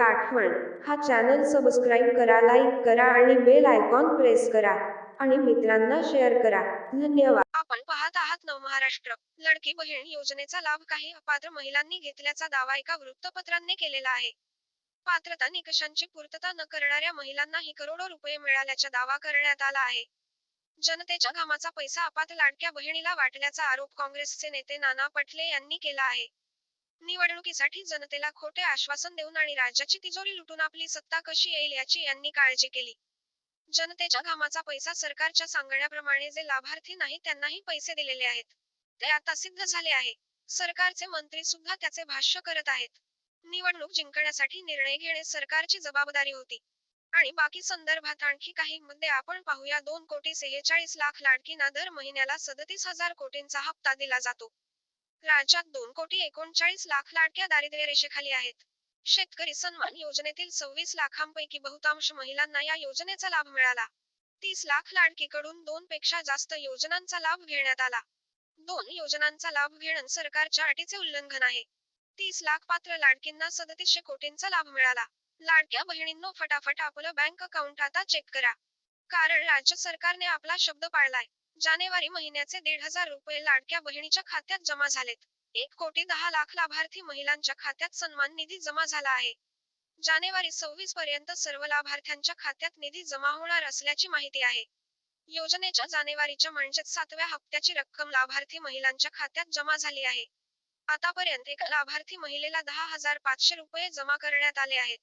आठवण. हा channel subscribe करा लाईक करा आणि बेल आयकॉन प्रेस करा. आणि मित्रांना शेअर करा. धन्यवाद. आपण पाहत आहात नवमहाराष्ट्र लडकी बहीण योजनेचा लाभ काही अपात्र महिलांनी घेतल्याचा दावा एका वृत्तपत्रांनी केलेला आहे. पात्रता निकषांची पूर्तता न करणाऱ्या महिलांनाही करोडो रुपये मिळाल्याचा दावा करण्यात आला आहे. जनतेच्या घामाचा पैसा अपात लाडक्या बहिणीला वाटल्याचा आरोप काँग्रेसचे नेते नाना पटले यांनी केला आहे. निवडणुकीसाठी जनतेला खोटे आश्वासन देऊन आणि राज्याची तिजोरी लुटून आपली सत्ता कशी येईल याची यांनी काळजी केली. जनतेच्या घामाचा पैसा सरकारच्या सांगण्याप्रमाणे जे लाभार्थी नाही त्यांनाही पैसे दिलेले आहेत. ते आता सिद्ध झाले आहे. सरकारचे मंत्री सुद्धा त्याचे भाष्य करत आहेत. निवडणूक जिंकण्यासाठी निर्णय घेणे सरकारची जबाबदारी होती. आणि बाकी संदर्भात आणखी काही मुद्दे आपण पाहूया. दोन कोटी सेहेचाळीस लाख लाडकींना दर महिन्याला सदतीस हजार कोटींचा हप्ता दिला जातो. राज्यात दोन कोटी एकोणचाळीस लाख लाडक्या दारिद्र्य रेषेखाली आहेत. शेतकरी सन्मान योजनेतील सव्वीस लाखांपैकी बहुतांश महिलांना या योजनेचा लाभ मिळाला. तीस लाख लाडकीकडून दोन पेक्षा जास्त योजनांचा लाभ घेण्यात आला. दोन योजनांचा लाभ घेणं सरकारच्या अटीचे उल्लंघन आहे. तीस लाख पात्र लाडकींना सदतीसशे कोटींचा लाभ मिळाला. लाडक्या बहिणींनो फटाफट आपलं बँक अकाउंट आता चेक करा. कारण राज्य सरकारने आपला शब्द पाळलाय. जानेवारी महिन्याचे दीड हजार रुपये लाडक्या बहिणीच्या खात्यात जमा झालेत. एक कोटी दहा लाख लाभार्थी महिलांच्या खात्यात सन्मान निधी जमा झाला आहे. जानेवारी सव्वीस पर्यंत सर्व लाभार्थ्यांच्या खात्यात निधी जमा होणार असल्याची माहिती आहे. योजनेच्या जानेवारीच्या म्हणजेच सातव्या हप्त्याची रक्कम लाभार्थी महिलांच्या खात्यात जमा झाली आहे. आतापर्यंत एका लाभार्थी महिलेला दहा हजार पाचशे रुपये जमा करण्यात आले आहेत.